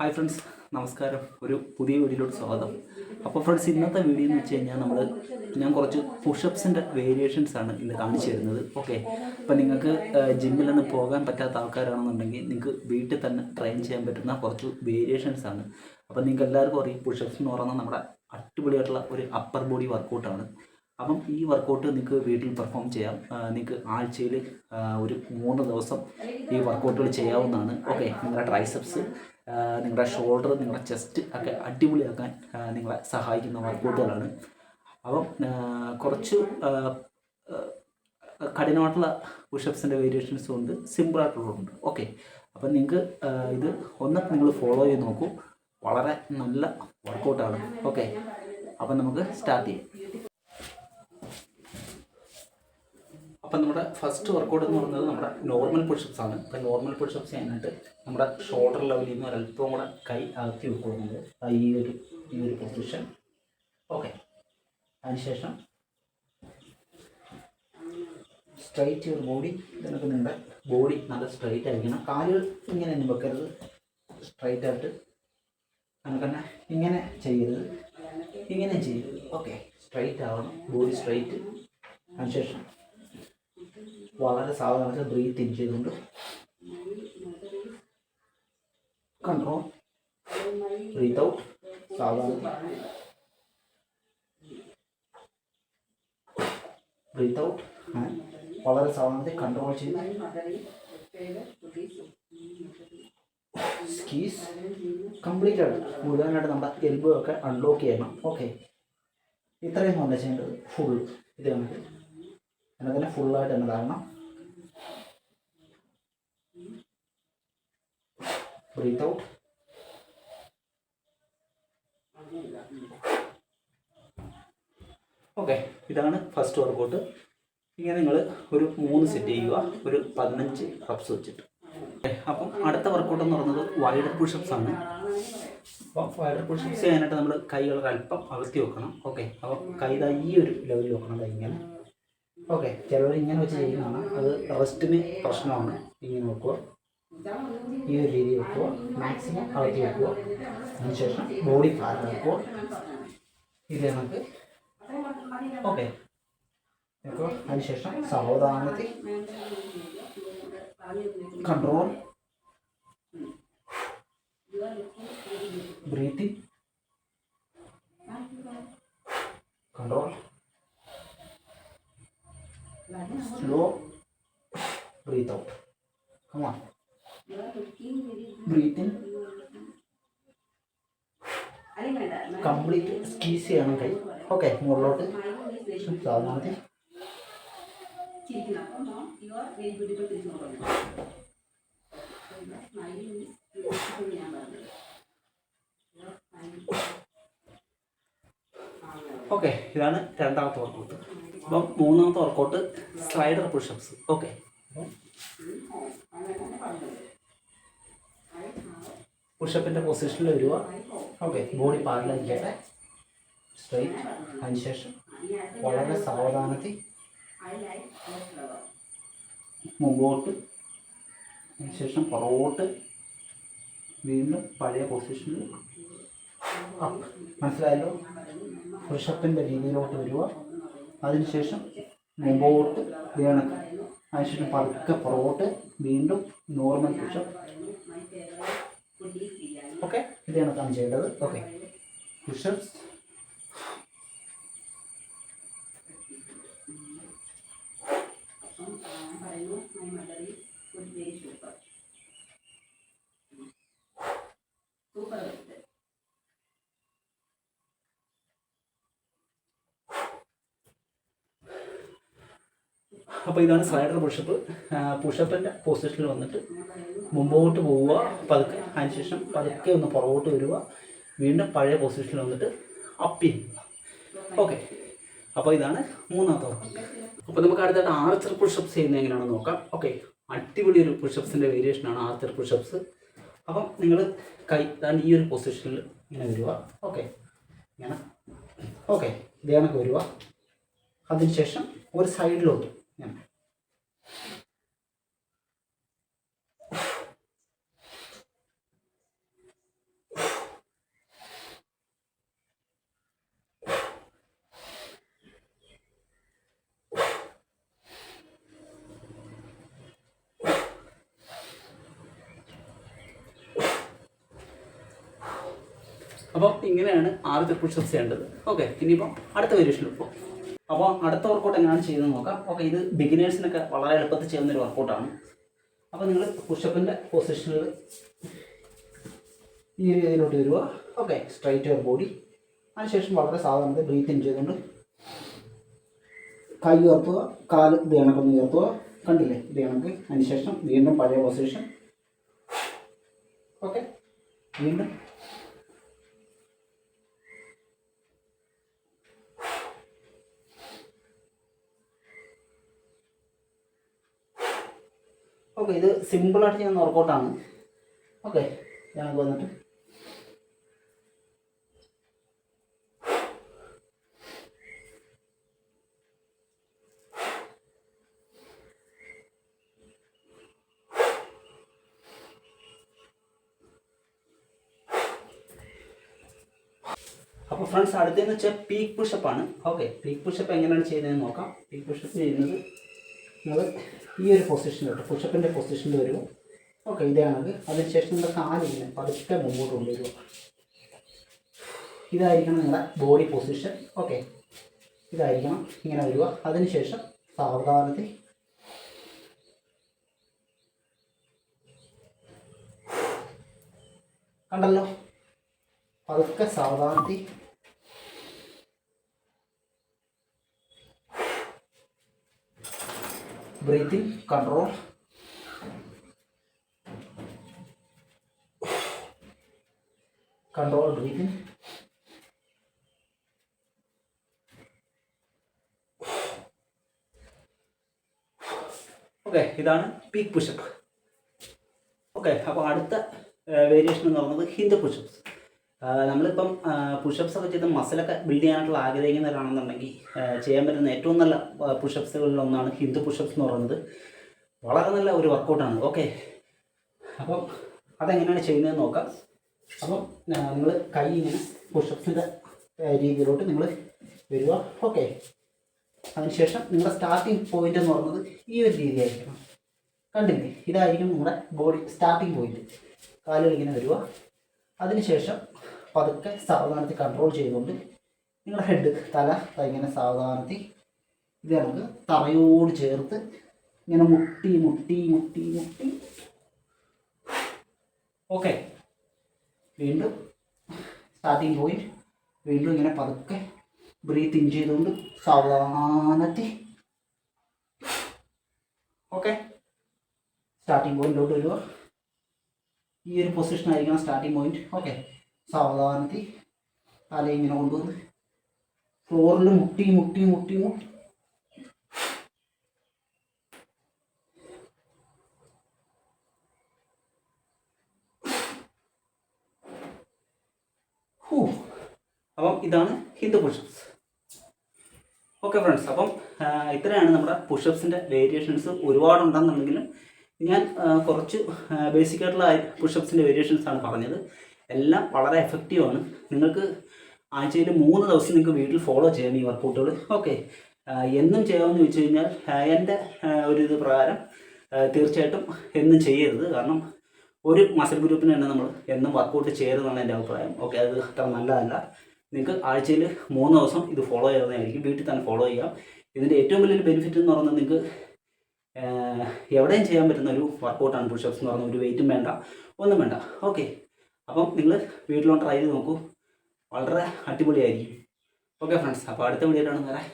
Hi friends നമസ്കാരം. ഒരു പുതിയ വീഡിയോയിലോട്ട് സ്വാഗതം. അപ്പോൾ ഫ്രണ്ട്സ് ഇന്നത്തെ വീഡിയോ എന്ന് വെച്ച് കഴിഞ്ഞാൽ നമ്മൾ ഞാൻ കുറച്ച് പുഷപ്സിന്റെ വേരിയേഷൻസ് ആണ് ഇന്ന് കാണിച്ചു തരുന്നത്. ഓക്കെ അപ്പോൾ നിങ്ങൾക്ക് ജിമ്മിലൊന്നും പോകാൻ പറ്റാത്ത ആൾക്കാരാണെന്നുണ്ടെങ്കിൽ നിങ്ങൾക്ക് വീട്ടിൽ തന്നെ ട്രെയിൻ ചെയ്യാൻ പറ്റുന്ന കുറച്ച് വേരിയേഷൻസ് ആണ്. അപ്പോൾ നിങ്ങൾക്ക് എല്ലാവർക്കും അറിയാം പുഷപ്സ് എന്ന് പറയുന്നത് നമ്മുടെ അടിപൊളിയായിട്ടുള്ള ഒരു അപ്പർ ബോഡി വർക്കൗട്ടാണ് അപ്പം ഈ വർക്കൗട്ട് നിങ്ങൾക്ക് വീട്ടിൽ പെർഫോം ചെയ്യാം. നിങ്ങൾക്ക് ആഴ്ചയിൽ ഒരു മൂന്ന് ദിവസം ഈ വർക്കൗട്ടുകൾ ചെയ്യാവുന്നതാണ്. ഓക്കെ നിങ്ങളുടെ ട്രൈസെപ്സ് നിങ്ങളുടെ ഷോൾഡർ നിങ്ങളുടെ ചെസ്റ്റ് ഒക്കെ അടിപൊളിയാക്കാൻ നിങ്ങളെ സഹായിക്കുന്ന വർക്കൗട്ടുകളാണ് അപ്പം കുറച്ച് കഠിനമായിട്ടുള്ള പുഷപ്സിന്റെ വേരിയേഷൻസും ഉണ്ട് സിമ്പിളായിട്ടുള്ളതുണ്ട് ഓക്കെ അപ്പം നിങ്ങൾക്ക് ഇത് ഒന്ന് നിങ്ങൾ ഫോളോ ചെയ്ത് നോക്കൂ. വളരെ നല്ല വർക്കൗട്ടാണ് ഓക്കെ അപ്പം നമുക്ക് സ്റ്റാർട്ട് ചെയ്യാം. അപ്പം നമ്മുടെ ഫസ്റ്റ് വർക്കൗട്ട് എന്ന് പറയുന്നത് നമ്മുടെ നോർമൽ പുഷപ്സ് ആണ്. അപ്പം നോർമൽ പുഷപ്സ് ചെയ്യാനായിട്ട് നമ്മുടെ ഷോൾഡർ ലെവലിൽ നിന്ന് ഒരല്പം കൂടെ കൈ അകത്തി വെക്കുന്നത് ഈ ഒരു ഈ ഒരു പൊസിഷൻ ഓക്കെ അതിനുശേഷം സ്ട്രൈറ്റ് യുവർ ബോഡി ഇതിനൊക്കെ നിങ്ങളുടെ ബോഡി നല്ല സ്ട്രൈറ്റ് ആയിരിക്കണം. കാലുകൾ ഇങ്ങനെ ഒന്നും വെക്കരുത്. സ്ട്രൈറ്റ് ആയിട്ട് നമുക്ക് തന്നെ ഇങ്ങനെ ചെയ്യരുത്. ഇങ്ങനെ ചെയ്യരുത്. ഓക്കെ സ്ട്രൈറ്റ് ആവണം. ബോഡി സ്ട്രൈറ്റ് അതിനുശേഷം വളരെ സാവധാനത്തിൽ ബ്രീത്ത് ഇൻ ചെയ്തുകൊണ്ട് കൺട്രോൾ ബ്രീത്ത് ഔട്ട് സാവധാനം. ബ്രീത്ത് ഔട്ട് വളരെ സാവധാനത്തിൽ കൺട്രോൾ ചെയ്ത് സ്കീസ് കംപ്ലീറ്റ് ആയിട്ട്. മുഴുവനായിട്ട് നമ്മുടെ എൽബോ ഒക്കെ അൺലോക്ക് ചെയ്യണം. ഓക്കെ ഇത്രയും അല്ല ചെയ്യേണ്ടത് ഫുൾ ഇത് കണക്ക് എന്നതിനെ ഫുള്ളായിട്ട് തന്നെ താഴണം ബ്രീത്ത് ഔട്ട് ഓക്കെ ഇതാണ് ഫസ്റ്റ് വർക്കൗട്ട് ഇങ്ങനെ നിങ്ങൾ ഒരു മൂന്ന് സെറ്റ് ചെയ്യുക. ഒരു പതിനഞ്ച് റബ്സ് വെച്ചിട്ട്. അപ്പം അടുത്ത വർക്കൗട്ട് എന്ന് പറയുന്നത് വൈഡർ പുഷപ്സ് ആണ്. അപ്പോൾ വൈഡർ പുഷപ്സ് ചെയ്യാനായിട്ട് നമ്മൾ കൈകൾ അല്പം അകത്തി വെക്കണം. ഓക്കെ അപ്പോൾ കൈ ഈ ഒരു ലെവലിൽ വെക്കണം ഇങ്ങനെ. ഓക്കെ ചിലവർ ഇങ്ങനെ വെച്ച് ചെയ്യുന്നതാണ്. അത് റെസ്റ്റിന് പ്രശ്നമാണ്. ഇങ്ങനെ വെക്കുക. ഈ ഒരു രീതി വെക്കുക. മാക്സിമം അളത്തി വെക്കുക. അതിനുശേഷം ബോഡി ഫ്ലാറ്റ് വെക്കുക. ഇത് നമുക്ക് ഓക്കെ. വെക്കുക. അതിനുശേഷം സാവധാനത്തിൽ control breathing control slow breathe out. Come on. Breathe in. Complete squeeze ചെയ്യണം കൈ. ഓക്കെ മുകളിലോട്ട്. സാവധാനത്തിൽ ഓക്കെ ഇതാണ് രണ്ടാമത്തെ വർക്കൗട്ട് അപ്പം മൂന്നാമത്തെ വർക്കൗട്ട് സ്ലൈഡർ പുഷപ്സ് ഓക്കെ പുഷപ്പിന്റെ പൊസിഷനിൽ വരിക. ഓക്കെ ബോഡി പാടിലായിരിക്കട്ടെ സ്ട്രൈറ്റ് അതിനുശേഷം വളരെ സാവധാനത്തിൽ മുമ്പോട്ട് അതിനുശേഷം പുറകോട്ട് വീണ്ടും പഴയ പൊസിഷനിൽ മനസ്സിലായല്ലോ? പുഷപ്പിന്റെ രീതിയിലോട്ട് വരിക. അതിനുശേഷം മുമ്പോട്ട് വേണം. അതിനുശേഷം പതുക്കെ പുറകോട്ട് വീണ്ടും നോർമൽ പുഷപ്പ് ഓക്കെ ഇത് കണക്കാണ് ചെയ്യേണ്ടത് ഓക്കെ പുഷപ്സ് അപ്പോൾ ഇതാണ് സ്ലൈഡർ പുഷപ്പ് പുഷപ്പിന്റെ പൊസിഷനിൽ വന്നിട്ട് മുമ്പോട്ട് പോവുക പതുക്കെ അതിനുശേഷം പതുക്കെ ഒന്ന് പുറകോട്ട് വരിക വീണ്ടും പഴയ പൊസിഷനിൽ വന്നിട്ട് അപ്പി ഓക്കെ അപ്പോൾ ഇതാണ് മൂന്നാമത്തെ വർക്ക് അപ്പോൾ നമുക്ക് അടുത്തായിട്ട് ആർച്ചർ പുഷപ്സ് ചെയ്യുന്നത് എങ്ങനെയാണെന്ന് നോക്കാം. ഓക്കെ അടിപൊളി ഒരു പുഷപ്സിന്റെ വേരിയേഷനാണ് ആർച്ചർ പുഷപ്സ് അപ്പം നിങ്ങൾ കൈ ഇതാണ് ഈ ഒരു പൊസിഷനിൽ ഇങ്ങനെ വരിക. ഓക്കെ ഇങ്ങനെ. ഓക്കെ ഇതേ കണക്ക് വരിക അതിനുശേഷം ഒരു സൈഡിലോട്ട് അപ്പോൾ ഇങ്ങനെയാണ് ആദ്യത്തെ പുഷപ്പ് ചെയ്യേണ്ടത്. ഓക്കെ ഇനിയിപ്പോൾ അടുത്ത വേരിയേഷനിൽ പോകും അപ്പോൾ അടുത്ത വർക്കൗട്ട് എങ്ങനെയാണ് ചെയ്യുന്നത് നോക്കാം. ഓക്കെ ഇത് ബിഗിനേഴ്സിനൊക്കെ വളരെ എളുപ്പത്തിൽ ചെയ്യുന്ന ഒരു വർക്കൗട്ടാണ് അപ്പോൾ നിങ്ങൾ പുഷപ്പിന്റെ പൊസിഷനിൽ ഈ ഒരു രീതിയിലോട്ട് വരിക. ഓക്കെ സ്ട്രൈറ്റ് യുവർ ബോഡി അതിനുശേഷം വളരെ സാധാരണ ബ്രീത്ത് ഇൻ ചെയ്തുകൊണ്ട് കൈ ഉയർത്തുക കാൽ ദേണക്കൊന്ന് ഉയർത്തുക. കണ്ടില്ലേ? ദേണക്ക് അതിനുശേഷം വീണ്ടും പഴയ പൊസിഷൻ ഓക്കെ വീണ്ടും ഓക്കെ ഇത് സിമ്പിളായിട്ട് ചെയ്യുന്ന വർക്കൗട്ടാണ് ഓക്കെ ഞങ്ങൾക്ക് വന്നിട്ട്. അപ്പോൾ ഫ്രണ്ട്സ് അടുത്തതെന്ന് വെച്ചാൽ പീക്ക് പുഷപ്പാണ് ഓക്കെ പീക്ക് പുഷപ്പ് എങ്ങനെയാണ് ചെയ്യുന്നതെന്ന് നോക്കാം. പീക്ക് പുഷപ്പ് ചെയ്യുന്നത് നിങ്ങൾ ഈ ഒരു പൊസിഷനിലോട്ട് പുഷപ്പിന്റെ പൊസിഷനിൽ വരും. ഓക്കെ ഇതാണെങ്കിൽ അതിനുശേഷം നിങ്ങളുടെ കാലിങ്ങനെ പതുക്കെ മുമ്പോട്ട് കൊണ്ടുവരിക ഇതായിരിക്കണം നിങ്ങളുടെ ബോഡി പൊസിഷൻ ഓക്കെ. ഇതായിരിക്കണം ഇങ്ങനെ വരിക അതിനുശേഷം സാവധാനത്തിൽ കണ്ടല്ലോ? പതുക്കെ സാവധാനത്തിൽ breathing control control breathing. Okay ഇതാണ് പീക്ക് പുഷപ്പ് ഓക്കെ അപ്പോൾ അടുത്ത വേരിയേഷൻ എന്ന് പറയുന്നത് ഹിന്ദു പുഷപ്സ് നമ്മളിപ്പം പുഷപ്സ് ഒക്കെ ചെയ്ത് മസിലൊക്കെ ബിൽഡ് ചെയ്യാനായിട്ടുള്ള ആഗ്രഹിക്കുന്നവരാണെന്നുണ്ടെങ്കിൽ ചെയ്യാൻ പറ്റുന്ന ഏറ്റവും നല്ല പുഷപ്സുകളിൽ ഒന്നാണ് ഹിന്ദു പുഷപ്സ് എന്ന് പറയുന്നത്. വളരെ നല്ല ഒരു വർക്കൗട്ടാണ് ഓക്കെ അപ്പം അതെങ്ങനെയാണ് ചെയ്യുന്നതെന്ന് നോക്കാം. അപ്പം നിങ്ങൾ കൈ ഇങ്ങനെ പുഷപ്സിന്റെ രീതിയിലോട്ട് നിങ്ങൾ വരിക. ഓക്കെ അതിനുശേഷം നിങ്ങളുടെ സ്റ്റാർട്ടിംഗ് പോയിന്റ് എന്ന് പറയുന്നത് ഈ ഒരു രീതിയായിരിക്കണം. കണ്ടില്ലേ? ഇതായിരിക്കും നിങ്ങളുടെ ബോഡി സ്റ്റാർട്ടിംഗ് പോയിന്റ് കാലുകൾ ഇങ്ങനെ വരിക. അതിനുശേഷം പതുക്കെ സാവധാനത്തിൽ കൺട്രോൾ ചെയ്തുകൊണ്ട് നിങ്ങളുടെ ഹെഡ് തല ഇങ്ങനെ സാവധാനത്തിൽ ഇത് നമുക്ക് തറയോട് ചേർത്ത് ഇങ്ങനെ മുട്ടി മുട്ടി മുട്ടി മുട്ടി. ഓക്കെ വീണ്ടും സ്റ്റാർട്ടിങ് പോയിന്റ് വീണ്ടും ഇങ്ങനെ പതുക്കെ ബ്രീത്ത് ഇൻ ചെയ്തുകൊണ്ട് സാവധാനത്തിൽ. ഓക്കെ സ്റ്റാർട്ടിങ് പോയിന്റിലോട്ട് വരിക ഈ ഒരു പൊസിഷൻ ആയിരിക്കണം സ്റ്റാർട്ടിങ് പോയിന്റ് ഓക്കെ സാവധാനത്തിൽ തല ഇങ്ങനെ കൊണ്ടുവന്ന് ഫ്ലോറിൽ മുട്ടി മുട്ടി മുട്ടി മുട്ടി. അപ്പം ഇതാണ് ഹിന്ദു പുഷപ്സ് ഓക്കെ ഫ്രണ്ട്സ് അപ്പം ഇത്രയാണ് നമ്മുടെ പുഷപ്സിന്റെ വേരിയേഷൻസ് ഒരുപാടുണ്ടെന്നുണ്ടെങ്കിലും ഞാൻ കുറച്ച് ബേസിക് ആയിട്ടുള്ള പുഷപ്സിന്റെ വേരിയേഷൻസ് ആണ് പറഞ്ഞത്. എല്ലാം വളരെ എഫക്റ്റീവ് ആണ്. നിങ്ങൾക്ക് ആഴ്ചയിൽ മൂന്ന് ദിവസം നിങ്ങൾക്ക് വീട്ടിൽ ഫോളോ ചെയ്യാം ഈ വർക്കൗട്ടുകൾ ഓക്കെ എന്നും ചെയ്യാമെന്ന് ചോദിച്ചു കഴിഞ്ഞാൽ എന്റെ ഒരു ഇത് പ്രകാരം തീർച്ചയായിട്ടും എന്നും ചെയ്യരുത്. കാരണം ഒരു മസിൽ ഗ്രൂപ്പിന് തന്നെ നമ്മൾ എന്നും വർക്കൗട്ട് ചെയ്യരുതെന്നാണ് എന്റെ അഭിപ്രായം. ഓക്കെ അത് അത്ര നല്ലതല്ല. നിങ്ങൾക്ക് ആഴ്ചയിൽ മൂന്ന് ദിവസം ഇത് ഫോളോ ചെയ്യുന്നതായിരിക്കും വീട്ടിൽ തന്നെ ഫോളോ ചെയ്യാം. ഇതിന്റെ ഏറ്റവും വലിയൊരു ബെനിഫിറ്റ് എന്ന് പറയുന്നത് നിങ്ങൾക്ക് എവിടെയും ചെയ്യാൻ പറ്റുന്ന ഒരു വർക്കൗട്ടാണ് പുഷപ്സ് എന്ന് പറഞ്ഞ ഒരു വെയിറ്റും വേണ്ട ഒന്നും വേണ്ട. ഓക്കെ അപ്പം നിങ്ങൾ വീട്ടിലോട്ട് ട്രൈ ചെയ്ത് നോക്കൂ. വളരെ അടിപൊളിയായിരിക്കും. ഓക്കെ ഫ്രണ്ട്സ് അപ്പോൾ അടുത്ത വീഡിയോയിലാണ് വരാം